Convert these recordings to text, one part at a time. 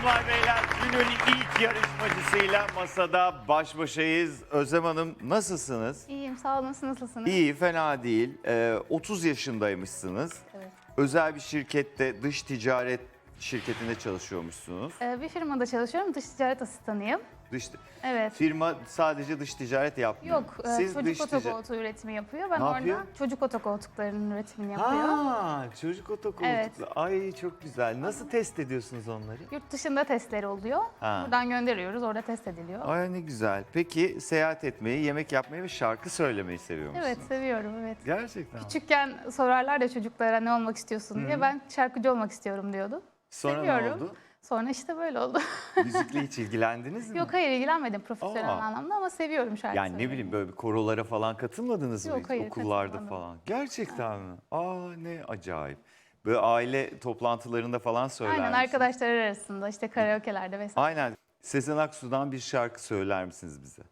Hanımlar beyler günün ilk yarışmacısıyla masada baş başayız. Özlem Hanım nasılsınız? İyiyim sağ olun siz nasılsınız? İyi fena değil. Ee, 30 yaşındaymışsınız. Evet. Özel bir şirkette dış ticaret şirketinde çalışıyormuşsunuz. Ee, bir firmada çalışıyorum dış ticaret asistanıyım. Dış Evet. firma sadece dış ticaret yapmıyor. Yok e, Siz çocuk dış ticaret- otokoltuğu üretimi yapıyor. Ben Ne orada yapıyor? çocuk otokoltuklarının üretimini yapıyor. Ha, çocuk otokoltuklu. Evet. Ay çok güzel. Nasıl test ediyorsunuz onları? Yurt dışında testleri oluyor. Ha. Buradan gönderiyoruz orada test ediliyor. Ay ne güzel. Peki seyahat etmeyi, yemek yapmayı ve şarkı söylemeyi seviyor musunuz? Evet seviyorum evet. Gerçekten. Küçükken sorarlar ya çocuklara ne olmak istiyorsun diye. Ben şarkıcı olmak istiyorum diyordum. Sonra ne seviyorum. oldu? Sonra işte böyle oldu. Müzikle hiç ilgilendiniz mi? Yok hayır ilgilenmedim profesyonel Aa. anlamda ama seviyorum şarkı Yani ne bileyim böyle bir korolara falan katılmadınız mı? Yok, hiç? hayır, Okullarda katılmadım. falan. Gerçekten mi? Aa ne acayip. Böyle aile toplantılarında falan söyler Aynen misiniz? arkadaşlar arasında işte karaoke'lerde vesaire. Aynen. Sezen Aksu'dan bir şarkı söyler misiniz bize?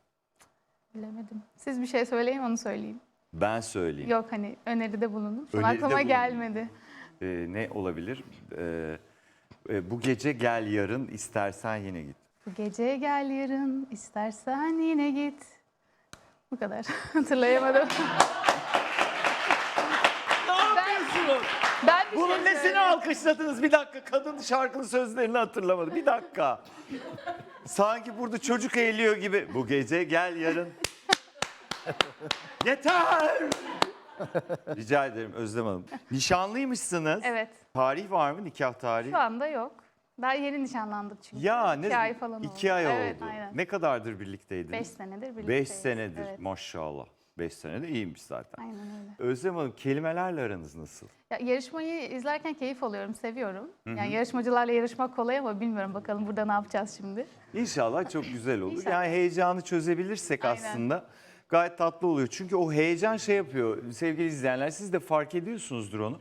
Bilemedim. Siz bir şey söyleyin onu söyleyeyim. Ben söyleyeyim. Yok hani öneride bulunun. Şu an Öneride aklıma bulunun. gelmedi. Ee, ne olabilir? Ee, e, bu gece gel yarın istersen yine git. Bu gece gel yarın istersen yine git. Bu kadar. Hatırlayamadım. Ne yapıyorsunuz? ben bir Bunun şey nesini söyleyeyim. alkışladınız? Bir dakika kadın şarkının sözlerini hatırlamadı. Bir dakika. Sanki burada çocuk eğiliyor gibi. Bu gece gel yarın. Yeter. Rica ederim Özlem Hanım. Nişanlıymışsınız. Evet. Tarih var mı? Nikah tarihi? Şu anda yok. Daha yeni nişanlandık çünkü. Ya ne? İki ay falan oldu. İki ay Evet, oldu. aynen. Ne kadardır birlikteydiniz? Beş senedir birlikteyiz. Beş senedir. Evet. Maşallah. Beş senede iyiymiş zaten. Aynen öyle. Özlem Hanım kelimelerle aranız nasıl? Ya, yarışmayı izlerken keyif alıyorum, seviyorum. Yani yarışmacılarla yarışmak kolay ama bilmiyorum bakalım burada ne yapacağız şimdi. İnşallah çok güzel olur. İnşallah. Yani heyecanı çözebilirsek Aynen. aslında gayet tatlı oluyor. Çünkü o heyecan şey yapıyor sevgili izleyenler siz de fark ediyorsunuzdur onu.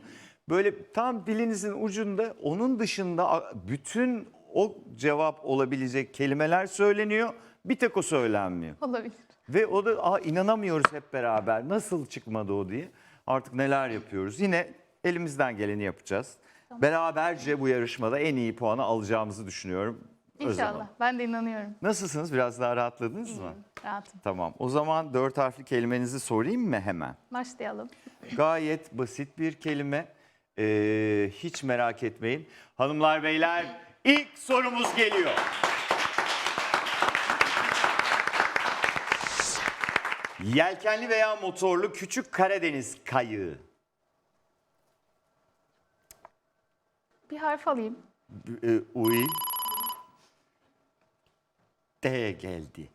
Böyle tam dilinizin ucunda onun dışında bütün o cevap olabilecek kelimeler söyleniyor. Bir tek o söylenmiyor. Olabilir. Ve o da Aa, inanamıyoruz hep beraber nasıl çıkmadı o diye. Artık neler yapıyoruz. Yine elimizden geleni yapacağız. Beraberce bu yarışmada en iyi puanı alacağımızı düşünüyorum. Özlem Hanım. İnşallah. Ben de inanıyorum. Nasılsınız? Biraz daha rahatladınız mı? Rahatım. Tamam. O zaman dört harfli kelimenizi sorayım mı hemen? Başlayalım. Gayet basit bir kelime. Ee, hiç merak etmeyin. Hanımlar beyler ilk sorumuz geliyor. Yelkenli veya motorlu küçük Karadeniz kayığı. Bir harf alayım. Ee, uy. D geldi.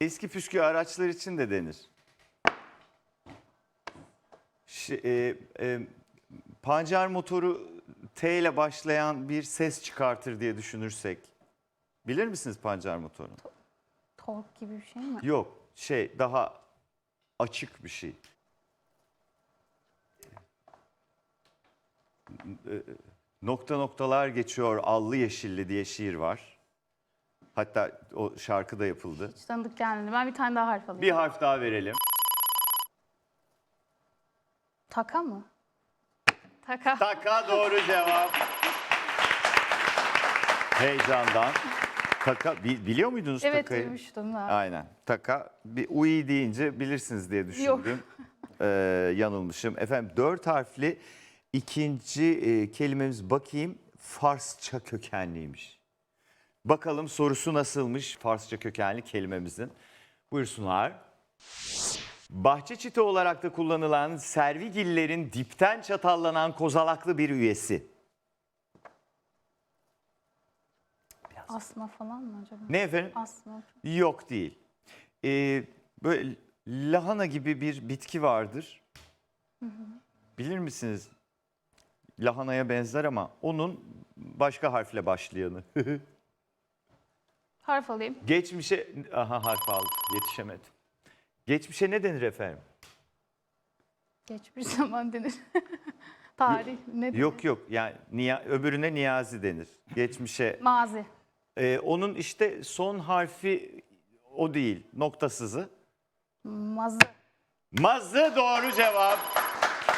Eski püskü araçlar için de denir. Ş- e, e, pancar motoru T ile başlayan bir ses çıkartır diye düşünürsek. Bilir misiniz pancar motoru? Tork gibi bir şey mi? Yok, şey daha açık bir şey. Ee, Nokta noktalar geçiyor allı yeşilli diye şiir var. Hatta o şarkı da yapıldı. Hiç tanıdık gelmedi. Ben bir tane daha harf alayım. Bir harf daha verelim. Taka mı? Taka. Taka doğru cevap. Heyecandan. Taka bi- biliyor muydunuz evet takayı? duymuştum da. Aynen. Taka bir UI deyince bilirsiniz diye düşündüm. Yok. Ee, yanılmışım. Efendim dört harfli ikinci e, kelimemiz bakayım Farsça kökenliymiş. Bakalım sorusu nasılmış Farsça kökenli kelimemizin. Buyursunlar. Bahçe çiti olarak da kullanılan servigillerin dipten çatallanan kozalaklı bir üyesi. Asma falan mı acaba? Ne efendim? Asma. Yok değil. Ee, böyle lahana gibi bir bitki vardır. Bilir misiniz? Lahanaya benzer ama onun başka harfle başlayanı. Harf alayım. Geçmişe... Aha harf aldım. Yetişemedim. Geçmişe ne denir efendim? Geçmiş zaman denir. Tarih ne denir? Yok yok. Yani niya, öbürüne niyazi denir. Geçmişe. Mazi. Ee, onun işte son harfi o değil. Noktasızı. Mazı. Mazı doğru cevap.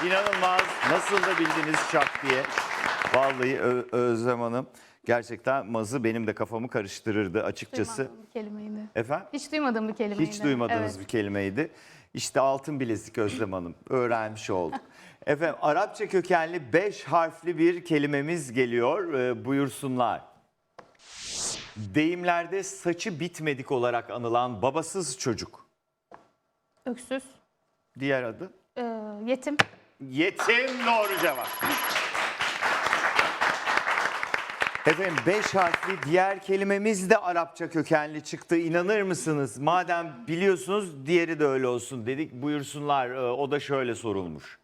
İnanılmaz. Nasıl da bildiniz şak diye. Vallahi Ö- Özlem Hanım gerçekten mazı benim de kafamı karıştırırdı açıkçası. Duymadığım bir kelimeydi. Efendim? Hiç duymadığım bir kelimeydi. Hiç duymadığınız Evet. bir kelimeydi. İşte altın bilezik Özlem Hanım. Öğrenmiş olduk. Efendim Arapça kökenli 5 harfli bir kelimemiz geliyor. Ee, buyursunlar. Deyimlerde saçı bitmedik olarak anılan babasız çocuk. Öksüz. Diğer adı? Ee, yetim. Yetim doğru cevap. Efendim 5 harfli diğer kelimemiz de Arapça kökenli çıktı. İnanır mısınız? Madem biliyorsunuz diğeri de öyle olsun dedik. Buyursunlar Ee, o da şöyle sorulmuş.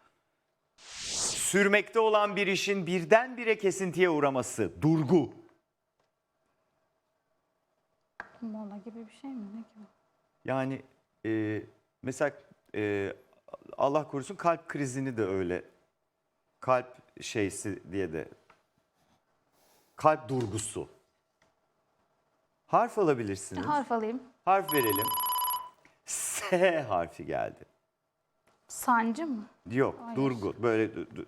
Sürmekte olan bir işin birdenbire kesintiye uğraması. Durgu. Mola gibi bir şey mi? Ne gibi? Yani e, mesela e, Allah korusun kalp krizini de öyle kalp şeysi diye de kalp durgusu. Harf alabilirsiniz. Harf alayım. Harf verelim. S harfi geldi. Sancı mı? Yok, Hayır. durgu. Böyle du- du-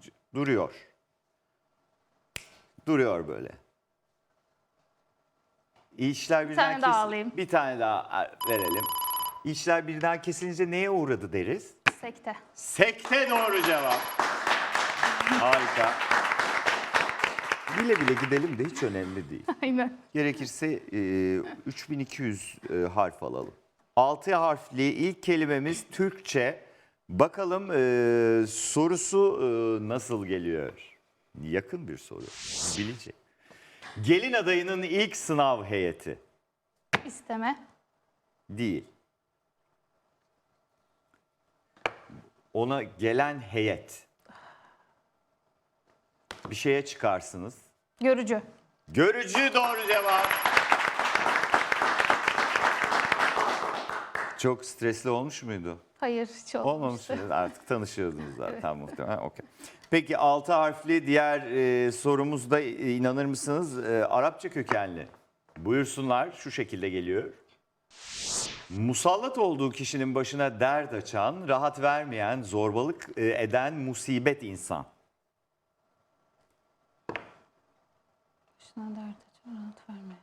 c- duruyor. Duruyor böyle. İşler birden tane daha alayım. Bir tane daha verelim. İşler birden kesilince neye uğradı deriz? Sekte. Sekte doğru cevap. Harika. Bile bile gidelim de hiç önemli değil. Aynen. Gerekirse e, 3200 e, harf alalım. 6 harfli ilk kelimemiz Türkçe. Bakalım e, sorusu e, nasıl geliyor? Yakın bir soru. Bilecek. Gelin adayının ilk sınav heyeti İsteme. değil. Ona gelen heyet. Bir şeye çıkarsınız. Görücü. Görücü doğru cevap. Çok stresli olmuş muydu? Hayır hiç Olmamış olmamıştı. Artık tanışıyordunuz zaten muhtemelen. Okey. Peki altı harfli diğer e, sorumuzda e, inanır mısınız? E, Arapça kökenli. Buyursunlar şu şekilde geliyor. Musallat olduğu kişinin başına dert açan, rahat vermeyen, zorbalık e, eden musibet insan. Başına dert açar, rahat verme.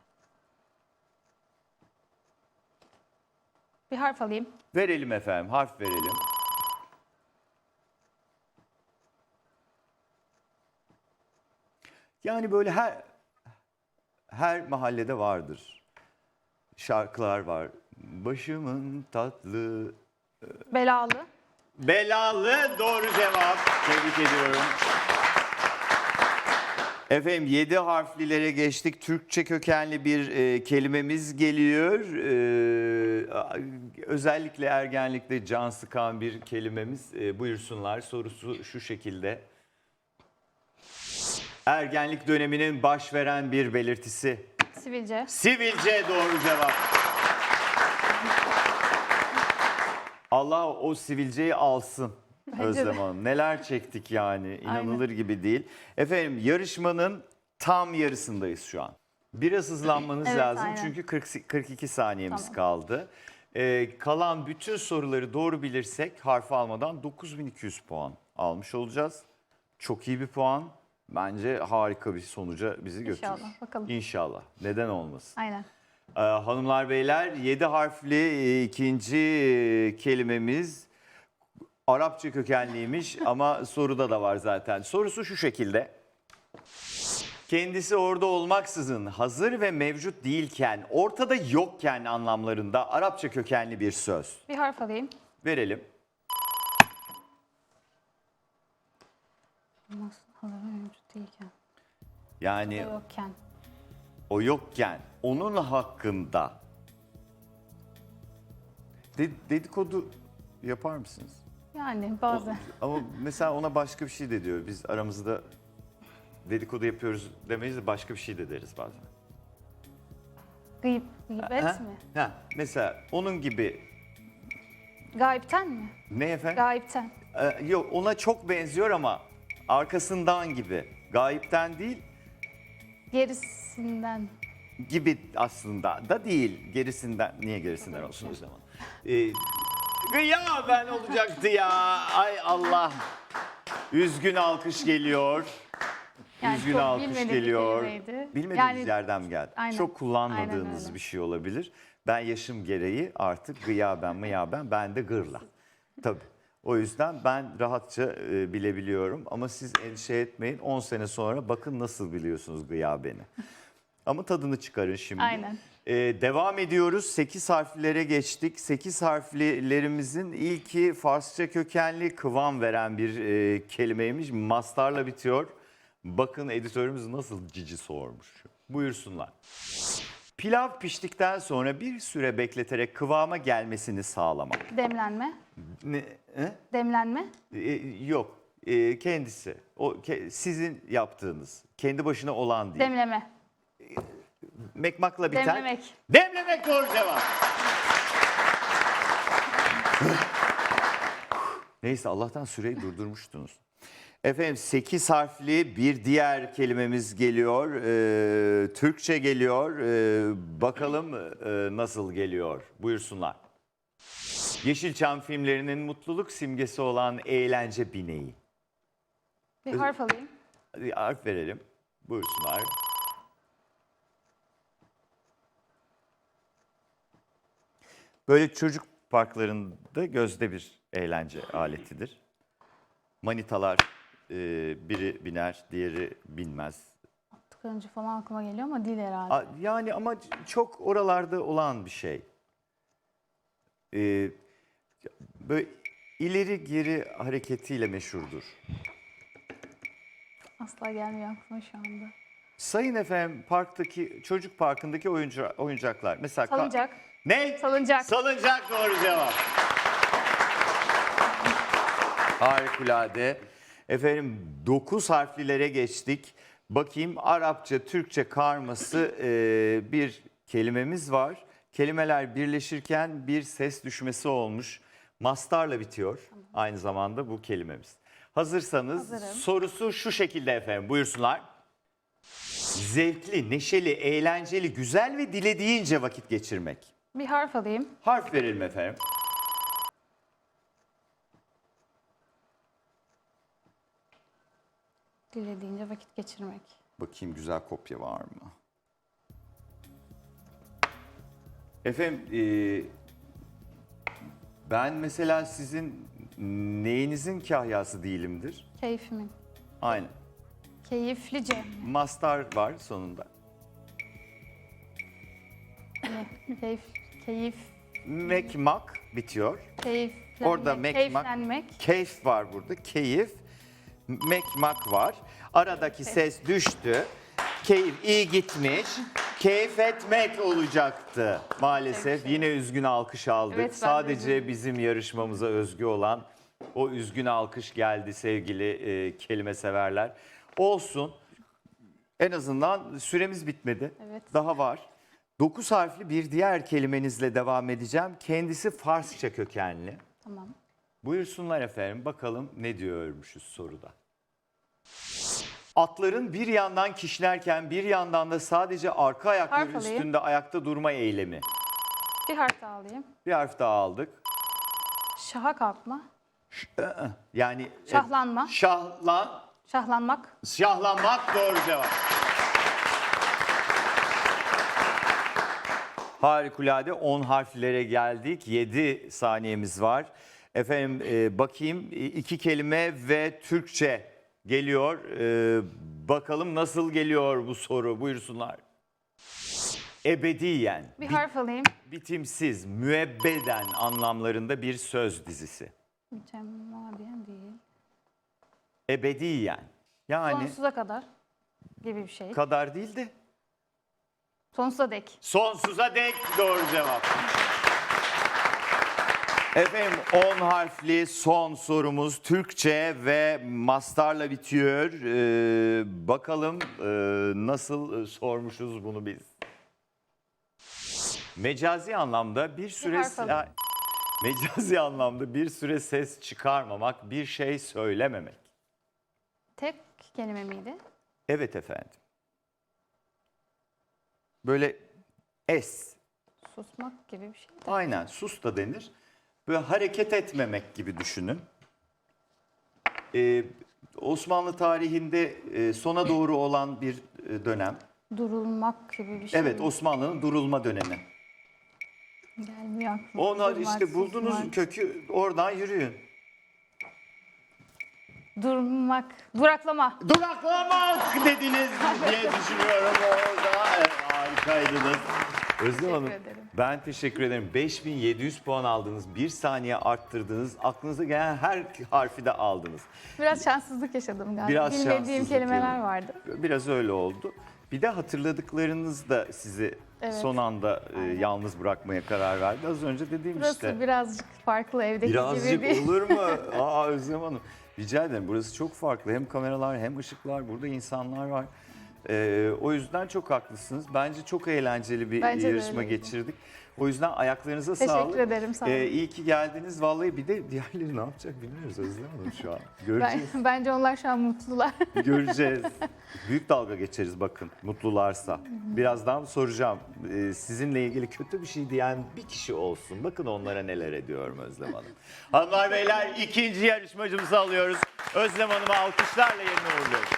Bir harf alayım. Verelim efendim, harf verelim. Yani böyle her her mahallede vardır. Şarkılar var. Başımın tatlı Belalı. Belalı doğru cevap. Tebrik ediyorum. Efendim 7 harflilere geçtik. Türkçe kökenli bir e, kelimemiz geliyor. E, özellikle ergenlikte can sıkan bir kelimemiz. E, buyursunlar. Sorusu şu şekilde. Ergenlik döneminin baş veren bir belirtisi. Sivilce. Sivilce doğru cevap. Allah o sivilceyi alsın. Özlem. Hanım. Neler çektik yani inanılır gibi değil. Efendim yarışmanın tam yarısındayız şu an. Biraz hızlanmanız Evet, lazım aynen. çünkü 40, 42 saniyemiz Tamam. kaldı. Ee, kalan bütün soruları doğru bilirsek harf almadan 9200 puan almış olacağız. Çok iyi bir puan. Bence harika bir sonuca bizi götürür. İnşallah, bakalım. İnşallah. Neden olmasın? Aynen. Ee, hanımlar beyler 7 harfli e, ikinci kelimemiz Arapça kökenliymiş ama soruda da var zaten. Sorusu şu şekilde. Kendisi orada olmaksızın hazır ve mevcut değilken, ortada yokken anlamlarında Arapça kökenli bir söz. Bir harf alayım. Verelim. Nasıl? Hazır ve mevcut değilken. Yani Yokken. o yokken onun hakkında De- dedikodu yapar mısınız? Yani bazen. Ama mesela ona başka bir şey de diyor. Biz aramızda dedikodu yapıyoruz demeyiz de başka bir şey de deriz bazen. Gıyb, gıybet Ha? mi? Ha, mesela onun gibi Gayipten mi? ne efendim? Gayipten. Ee, yok ona çok benziyor ama arkasından gibi. Gayipten değil Gerisinden. Gibi aslında da değil. Gerisinden niye gerisinden olsun o zaman? Ee, ya ben olacaktı ya. Ay Allah. Üzgün alkış geliyor. Yani Üzgün çok alkış bir geliyor. kelimeydi. Bilmediğiniz Yani- yerden mi geldi? Aynen. Çok kullanmadığınız Aynen öyle. bir şey olabilir. Ben yaşım gereği artık gıyaben mıyaben ben de gırla. Tabii. O yüzden ben rahatça e, bilebiliyorum ama siz endişe etmeyin 10 sene sonra bakın nasıl biliyorsunuz gıyabeni. Ama tadını çıkarın şimdi. Aynen. Ee, devam ediyoruz. 8 harflere geçtik. 8 harflerimizin ilki Farsça kökenli kıvam veren bir e, kelimeymiş. Mastarla bitiyor. Bakın editörümüz nasıl cici sormuş. Buyursunlar. Pilav piştikten sonra bir süre bekleterek kıvama gelmesini sağlamak. Demlenme. Ne? he? Demlenme. E, yok. E, kendisi. O ke- sizin yaptığınız. Kendi başına olan değil. Demleme. Mekmakla biten. Demlemek. Demlemek doğru cevap. Neyse Allah'tan süreyi durdurmuştunuz. Efendim 8 harfli bir diğer kelimemiz geliyor. Ee, Türkçe geliyor. Ee, bakalım e, nasıl geliyor. Buyursunlar. Yeşilçam filmlerinin mutluluk simgesi olan eğlence bineği. Bir harf alayım. Hadi harf verelim. Buyursunlar. Böyle çocuk parklarında gözde bir eğlence aletidir. Manitalar e, biri biner, diğeri binmez. Tıkırıncı falan aklıma geliyor ama değil herhalde. A- Yani ama çok oralarda olan bir şey. E, böyle ileri geri hareketiyle meşhurdur. Asla gelmiyor aklıma şu anda. Sayın efendim parktaki çocuk parkındaki oyuncu, oyuncaklar. Mesela ka- Salıncak. Ne? Salıncak. Salıncak doğru cevap. Harikulade. Efendim 9 harflilere geçtik. Bakayım Arapça, Türkçe karması e, bir kelimemiz var. Kelimeler birleşirken bir ses düşmesi olmuş. Mastarla bitiyor aynı zamanda bu kelimemiz. Hazırsanız Hazırım. sorusu şu şekilde efendim buyursunlar. Zevkli, neşeli, eğlenceli, güzel ve dilediğince vakit geçirmek. Bir harf alayım. Harf verelim efendim. Dilediğince vakit geçirmek. Bakayım güzel kopya var mı? Efendim e, ben mesela sizin neyinizin kahyası değilimdir. Keyfimin. Aynen. Keyiflice. Mastar var sonunda. Keyif, keyif, Mekmak bitiyor. keyiflenmek. Orada mekmak- Keyiflenmek. Keyif var burada. Keyif. Mekmak var. Aradaki ses düştü. Keyif iyi gitmiş. Keyif etmek olacaktı maalesef. Yine üzgün alkış aldık. Evet, ben de Sadece bizim yarışmamıza özgü olan o üzgün alkış geldi sevgili e, kelime severler. Olsun. En azından süremiz bitmedi. Evet. Daha var. 9 harfli bir diğer kelimenizle devam edeceğim. Kendisi Farsça kökenli. Tamam. Buyursunlar efendim bakalım ne diyormuşuz soruda. Atların bir yandan kişilerken bir yandan da sadece arka ayakları Harf alayım. üstünde ayakta durma eylemi. Bir harf daha alayım. Bir harf daha aldık. Şaha kalkma. Yani e, Şahlanma. şahlan, Şahlanmak. şahlanmak doğru cevap. Harikulade 10 harflere geldik. 7 saniyemiz var. Efendim e, bakayım e, iki kelime ve Türkçe geliyor. E, bakalım nasıl geliyor bu soru buyursunlar. Ebediyen, Bir bit- harf alayım. bitimsiz, müebbeden anlamlarında bir söz dizisi. Mütemadiyen değil. Ebediyen. Yani Sonsuza kadar gibi bir şey. kadar değil de Sonsuza dek. Sonsuza dek doğru cevap. Efendim 10 harfli son sorumuz Türkçe ve mastarla bitiyor. Ee, bakalım e, nasıl e, sormuşuz bunu biz. Mecazi anlamda bir süre harf alayım. mecazi anlamda bir süre ses çıkarmamak, bir şey söylememek. Tek kelime miydi? Evet efendim. Böyle es Susmak gibi bir şey. Aynen sus da denir. Böyle hareket etmemek gibi düşünün. Ee, Osmanlı tarihinde e, sona doğru olan bir e, dönem. Durulmak gibi bir şey. Evet Osmanlı'nın durulma dönemi. Gelmiyor aklıma. Onlar işte buldunuz susmak. kökü oradan yürüyün. Durmak. Duraklama. Duraklamak dediniz diye düşünüyorum orada. Evet, harikaydınız. Özlem Hanım ederim. ben teşekkür ederim. 5700 puan aldınız. Bir saniye arttırdınız. Aklınıza gelen her harfi de aldınız. Biraz şanssızlık yaşadım galiba. Biraz Bilmediğim şanssızlık kelimeler vardı. Biraz öyle oldu. Bir de hatırladıklarınız da sizi Evet. son anda e, yalnız bırakmaya karar verdi. Az önce dediğim Burası işte. birazcık farklı evdeki gibi Birazcık değil. olur mu? Aa Özlem Hanım. Rica ederim. Burası çok farklı. Hem kameralar hem ışıklar. Burada insanlar var. Ee, o yüzden çok haklısınız. Bence çok eğlenceli bir Bence de yarışma öyleydi. geçirdik. O yüzden ayaklarınıza Teşekkür sağlık. ederim, sağ olun. Ee, iyi ki geldiniz. Vallahi bir de diğerleri ne yapacak bilmiyoruz Özlem Hanım şu an. Göreceğiz. Ben, bence onlar şu an mutlular. Göreceğiz. Büyük dalga geçeriz bakın mutlularsa. Birazdan soracağım. Ee, sizinle ilgili kötü bir şey diyen bir kişi olsun. Bakın onlara neler ediyorum Özlem Hanım. Hanımlar beyler ikinci yarışmacımızı alıyoruz. Özlem Hanım'ı alkışlarla yerine uğurluyoruz.